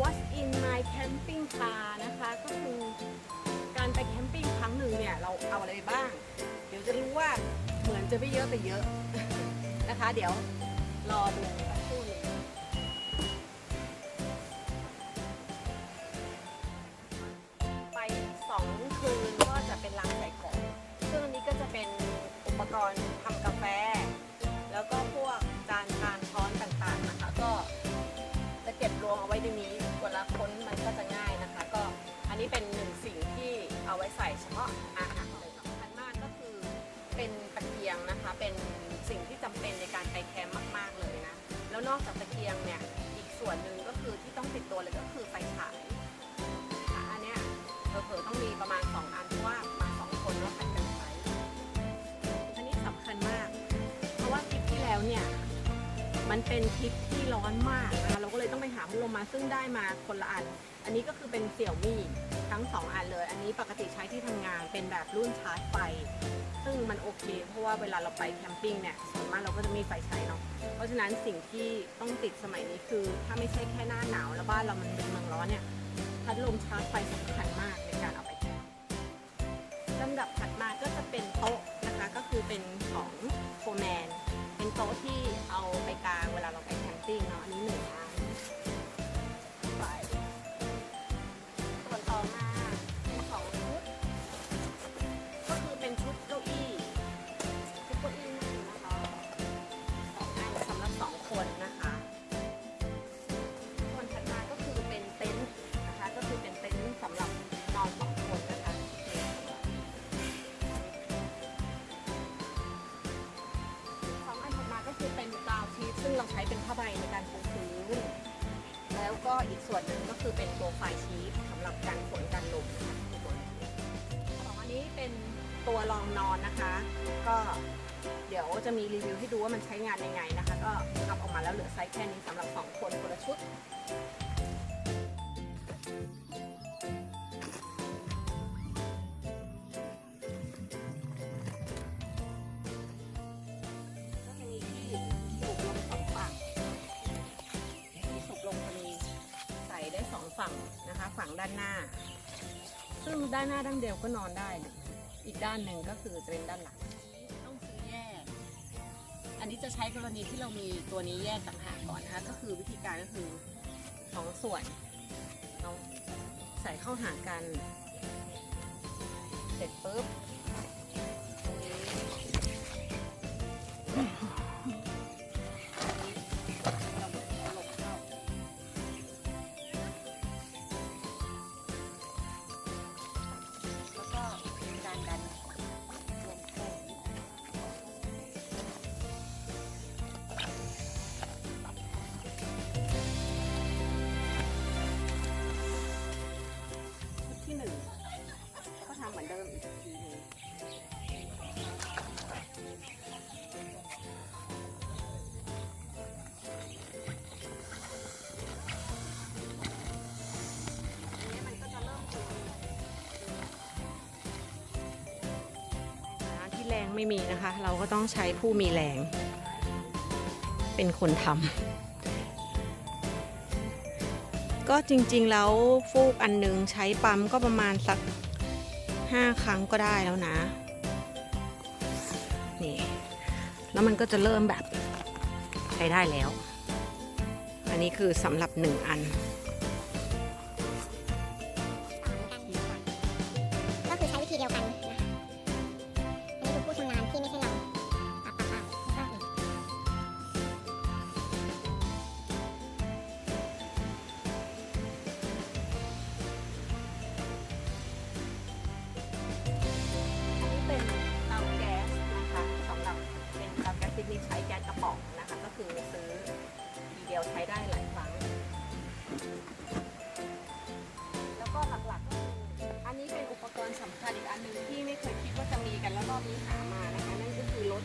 What's in my camping car นะคะ ก็คือการไปแคมปิ้งครั้งหนึ่งเนี่ย เราเอาอะไรไปบ้าง เดี๋ยวจะรู้ว่าเหมือนจะไม่เยอะแต่เยอะนะคะ เดี๋ยวรอดูสักครู่หนึงไปสองคืนก็จะเป็นรังใส่ของซึ่งอันนี้ก็จะเป็นอุปกรณ์ทำกาแฟ เอาไว้ใส่เฉพาะอาหารเลยสำคัญมากก็คือเป็นตะเกียงนะคะ เป็นสิ่งที่จำเป็นในการไปแคมป์มากๆเลยนะ แล้วนอกจากตะเกียงเนี่ยอีกส่วนหนึ่งก็คือที่ต้องติดตัวเลยก็คือไฟฉายค่ะอันเนี้ยเผลอๆต้องมีประมาณ 2 อันเพราะว่ามาสองคนแล้วผัดกันใช้อันนี้สำคัญมาก เพราะว่าทริปที่แล้วเนี่ยมันเป็นทริปที่ร้อนมากนะคะเราก็เลยต้องไปหาพัดลมมาซึ่งได้มาคนละอัน อันนี้ก็คือเป็นเสี่ยวมี่ ทั้งสองอันเลย อันนี้ปกติใช้ที่ทำงานเป็นแบบรุ่นชาร์จไฟ ซึ่งมันโอเค เพราะว่าเวลาเราไปแคมปิ้งเนี่ยส่วนมากเราก็จะมีไฟใช้เนาะ เพราะฉะนั้นสิ่งที่ต้องติดสมัยนี้คือ ถ้าไม่ใช่แค่หน้าหนาวแล้วบ้านเรามันเป็นเมืองร้อนเนี่ย พัดลมชาร์จไฟสำคัญมากในการเอาไปแคมป์ลำดับถัดมาก็จะเป็นโต๊ะนะคะ ก็คือเป็นของโฟแมน เป็นโต๊ะที่เอาไปกางเวลาเราไปแคมปิ้งเนาะ อันนี้หนึ่งอัน ใช้เป็นผ้าใบในการปูพื้น แล้วก็อีกส่วนหนึ่งก็คือเป็นตัวไฟชีฟสำหรับการฝนกันลมนะคะสองอันนี้เป็นตัวรองนอนนะคะ ก็เดี๋ยวจะมีรีวิวให้ดูว่ามันใช้งานยังไงนะคะ ก็ทำออกมาแล้วเหลือไซส์แค่นี้สำหรับสองคนคนละชุด งด้านหน้า ซึ่งด้านหน้าด้านเดียวก็นอนได้ อีกด้านหนึ่งก็คือจะเป็นด้านหลัง ต้องซื้อแยก อันนี้จะใช้กรณีที่เรามีตัวนี้แยกต่างหากก่อนนะคะ ก็คือวิธีการก็คือสองส่วนเราใส่เข้าหากัน เสร็จปุ๊บ ไม่มีนะคะ เราก็ต้องใช้ผู้มีแรง เป็นคนทำก็จริงๆแล้วฟูกอันหนึงใช้ปั๊มก็ประมาณสักห้าครั้งก็ได้แล้วนะ นี่ แล้วมันก็จะเริ่มแบบใช้ได้แล้ว อันนี้คือสำหรับหนึ่งอัน นสำคัญอีกอันหนึ่งที่ไม่เคยคิดว่าจะมีกันแล้วรอบนี้หามานะคะนั่นก็คือรถ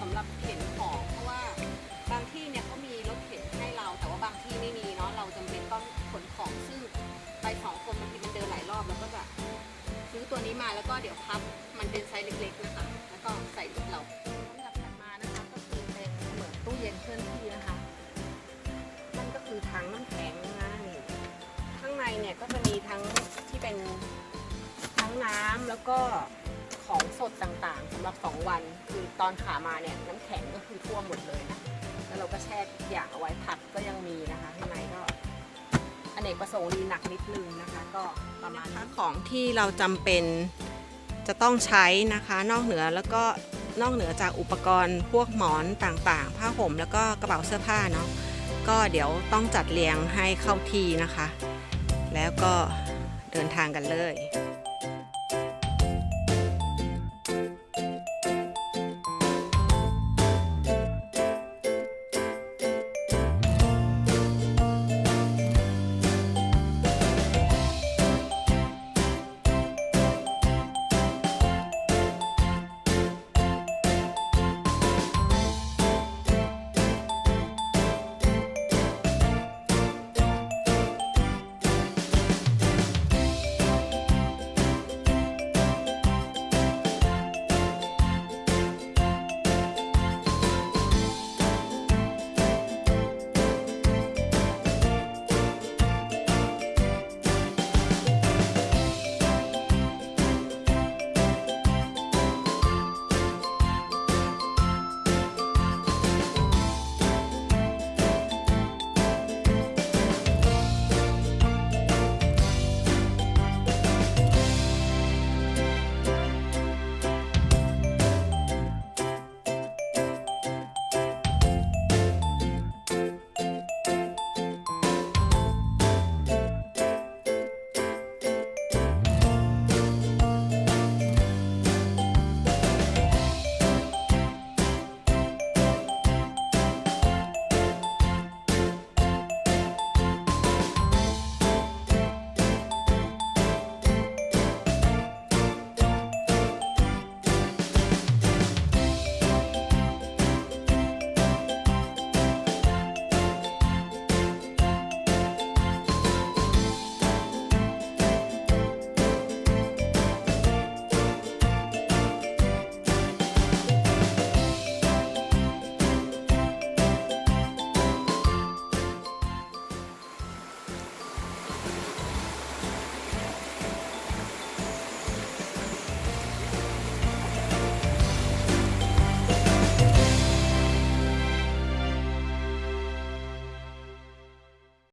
สำหรับเข็นของเพราะว่าบางที่เนี่ยเขามีรถเข็นให้เรา แต่ว่าบางที่ไม่มีเนาะเราจำเป็นต้องขนของซึ่งไปสองคนบางทีมันเดินหลายรอบแล้วก็จะซื้อตัวนี้มาแล้วก็เดี๋ยวพับมันเป็นไซส์เล็กๆนะคะแล้วก็ใส่รถเราลำดับถัดมานะคะก็คือเป็นเหมือนตู้เย็นเคลื่อนที่นะคะนั่นก็คือถังน้ำแข็งนะนี่ข้างในเนี่ยก็จะมีทั้ง ก็ของสดต่างๆสำหรับ 2 วัน คือตอนขามาเนี่ยน้ำแข็งก็คือท่วมหมดเลยนะ แล้วเราก็แช่ทุกอย่างเอาไว้ผักก็ยังมีนะคะข้างในก็อเนกประสงค์ดีหนักนิดนึงนะคะ ก็ประมาณนี้ ของที่เราจำเป็นจะต้องใช้นะคะ นอกเหนือแล้วก็นอกเหนือจากอุปกรณ์พวกหมอนต่างๆ ผ้าห่มแล้วก็กระเป๋าเสื้อผ้าเนาะก็เดี๋ยวต้องจัดเรียงให้เข้าที่นะคะ แล้วก็เดินทางกันเลย